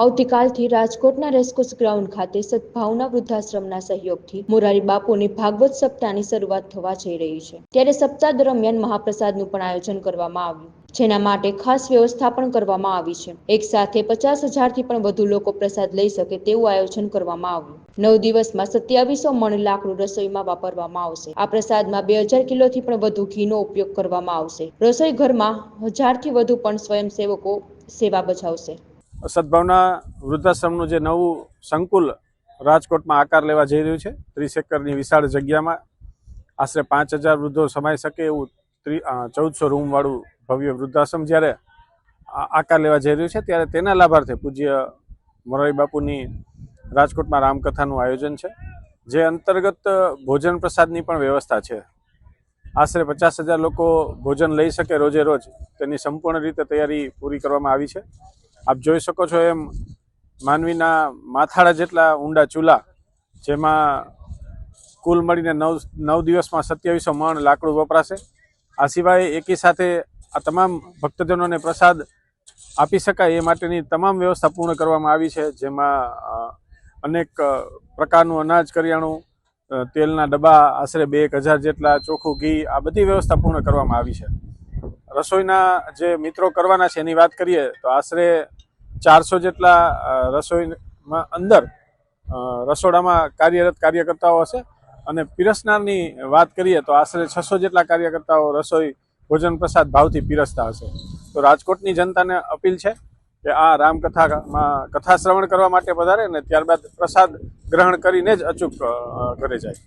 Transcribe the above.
આવતીકાલથી રાજકોટના racecourse ground ખાતે સદભાવના વૃદ્ધાશ્રમના સહયોગથી મોરારી બાપુની ભાગવત સપ્તાહની શરૂઆત થવા જઈ રહી છે. ત્યારે સપ્તાહ દરમિયાન મહાપ્રસાદનું પણ આયોજન કરવામાં આવ્યું. જેના માટે ખાસ વ્યવસ્થા પણ કરવામાં આવી છે. એક સાથે પચાસ હજારથી પણ વધુ લોકો પ્રસાદ લઈ શકે તેવું આયોજન કરવામાં આવ્યું. નવ દિવસમાં સત્યાવીસો મણ લાકડું રસોઈમાં વાપરવામાં આવશે. આ પ્રસાદમાં બે હજાર કિલોથી પણ વધુ ઘીનો ઉપયોગ કરવામાં આવશે. રસોઈ ઘરમાં હજારથી વધુ પણ સ્વયંસેવકો સેવા બજાવશે. સદભાવના વૃદ્ધાશ્રમનું જે નવું સંકુલ રાજકોટમાં આકાર લેવા જઈ રહ્યું છે, ત્રીસ એકરની વિશાળ જગ્યામાં. આશરે પાંચ હજાર વૃદ્ધો સમાઈ શકે એવું ત્રી ચૌદસો રૂમવાળું ભવ્ય વૃદ્ધાશ્રમ જ્યારે આકાર લેવા જઈ રહ્યું છે, ત્યારે તેના લાભાર્થે પૂજ્ય મોરારી બાપુની રાજકોટમાં રામકથાનું આયોજન છે, જે અંતર્ગત ભોજન પ્રસાદની પણ વ્યવસ્થા છે. આશરે પચાસ હજાર લોકો ભોજન લઈ શકે રોજે રોજ. તેની સંપૂર્ણ રીતે તૈયારી પૂરી કરવામાં આવી છે. આપ જોઈ શકો છો એમ માનવીના માથાળા જેટલા ઊંડા ચૂલા, જેમાં કુલ મળીને નવ નવ દિવસમાં સત્યાવીસો મણ લાકડું વપરાશે. આ સિવાય એકી સાથે આ તમામ ભક્તજનોને પ્રસાદ આપી શકાય એ માટેની તમામ વ્યવસ્થા પૂર્ણ કરવામાં આવી છે, જેમાં અનેક પ્રકારનું અનાજ, કરિયાણું તેલના ડબ્બા, આશરે બે એક હજાર જેટલા ચોખ્ખું ઘી, આ બધી વ્યવસ્થા પૂર્ણ કરવામાં આવી છે. રસોઈના જે મિત્રો કરવાના છે, એની વાત કરીએ, તો આશરે ચારસો જેટલા રસોઈમાં અંદર રસોડામાં કાર્યરત કાર્યકર્તાઓ હશે. અને પીરસનારની વાત કરીએ, તો આશરે છસો જેટલા કાર્યકર્તાઓ રસોઈ ભોજન પ્રસાદ ભાવથી પીરસતા હશે. તો રાજકોટની જનતાને અપીલ છે કે આ રામકથામાં કથા શ્રવણ કરવા માટે વધારે ને ત્યારબાદ પ્રસાદ ગ્રહણ કરીને જ અચૂક ઘરે જાય.